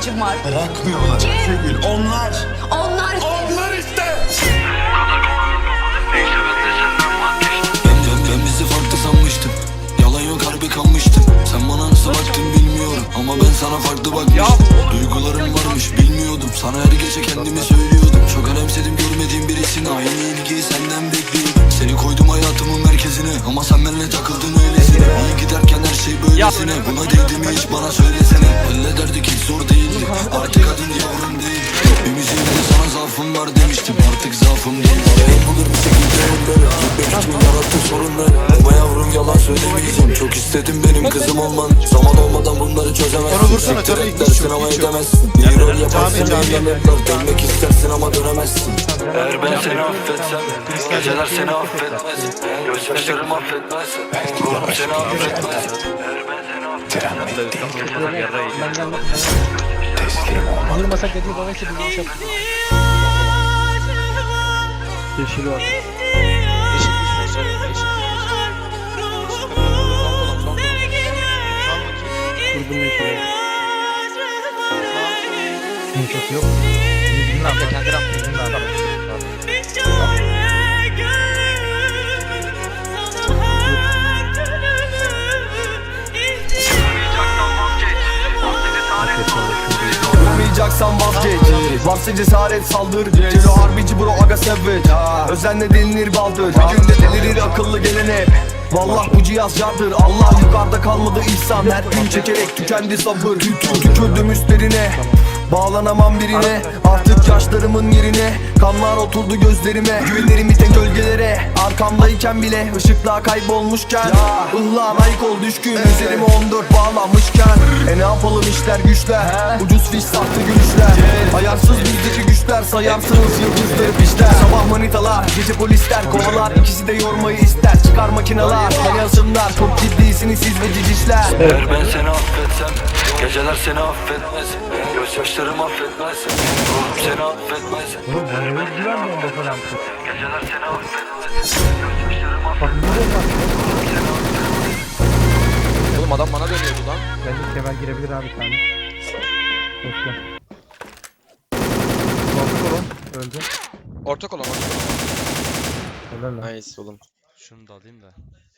ihtiyacım var. Bırakmıyorlar. Kim? Ayşegül. Onlar. Onlar Onlar işte. Ben, ben, ben bizi farklı sanmıştım. Yalan yok harbi kanmıştım Sen bana nasıl baktın bilmiyorum. Ama ben sana farklı bakmıştım. Duygularım varmış bilmiyordum. Sana her gece kendimi söylüyordum. Çok önemsedim görmediğim birisini. Aynı ilgiyi senden bekliyordum. Seni koydum hayatımın merkezine. Ama sen benimle takıldın öylesine. İyi giderken her şey böylesine. Buna değdi mi hiç? Bana söylesene. Hallederdik hiç zor değildi zaafım değil Arayın bulur bir şekilde. Onları Beş gün yarattı sorunları. Ama yavrum yalan söylemeyeceğim. Çok istedim benim kızım olman Zaman olmadan bunları çözemezsin. Onu vursana, Siktir tabii, et hiç dersin ama edemezsin. Bir rol yaparsın yanırlar Dönmek istersin ama dönemezsin. Eğer ben seni affetsem Geceler seni affetmez. Gözyaşlarım affetmez Ruhum seni affetmez. Eğer ben seni affetsem Vurmasak dediği babası bir yanlış yaptı. Yeşil var. Yeşil düşme. Yeşil bakayım. Vurdum yeşil. Yumuşak yok. Bizim rampa, kendi rampa. Bizim rampa. Durmayacaksan vazgeç Varsa cesaret saldır Celo harbici bro Özenle delinir baldır. Bir günde delirir akıllı gelen hep Vallah bu cihaz yardır. Allah yukarıda kalmadı ihsan. Her gün çekerek tükendi sabır. Tü- tü- Tükürdüm üstlerine. Bağlanamam birine. Artık yaşlarımın yerine. Kanlar oturdu gözlerime. Güvenlerim iten gölgelere. Arkamdayken bile ışıklar kaybolmuşken. Ihlan ayık ol düşkün. Üzerime 14 bağlanmışken. E ne yapalım işler güçler? Ucuz fiş sattı gülüşler. Ayarsız bizdeki güçler. Sayarsınız yıldızları pişler. Sabah manitalar Gece polisler kovalar ikisi de yormayı ister Çıkar makineler Hayasınlar Çok ciddisiniz siz ve cicişler Eğer ben seni affetsem Geceler seni affetmez Gözyaşlarım affetmez Ruhum seni affetmez Geceler seni affetmez Gözyaşlarım affetmez Oğlum adam bana dönüyordu lan. Bence kemer girebilir abi. Korktu oğlum. Öldü. Orta kolon, orta kolon. Helal lan. Nice oğlum. Şunu da alayım da.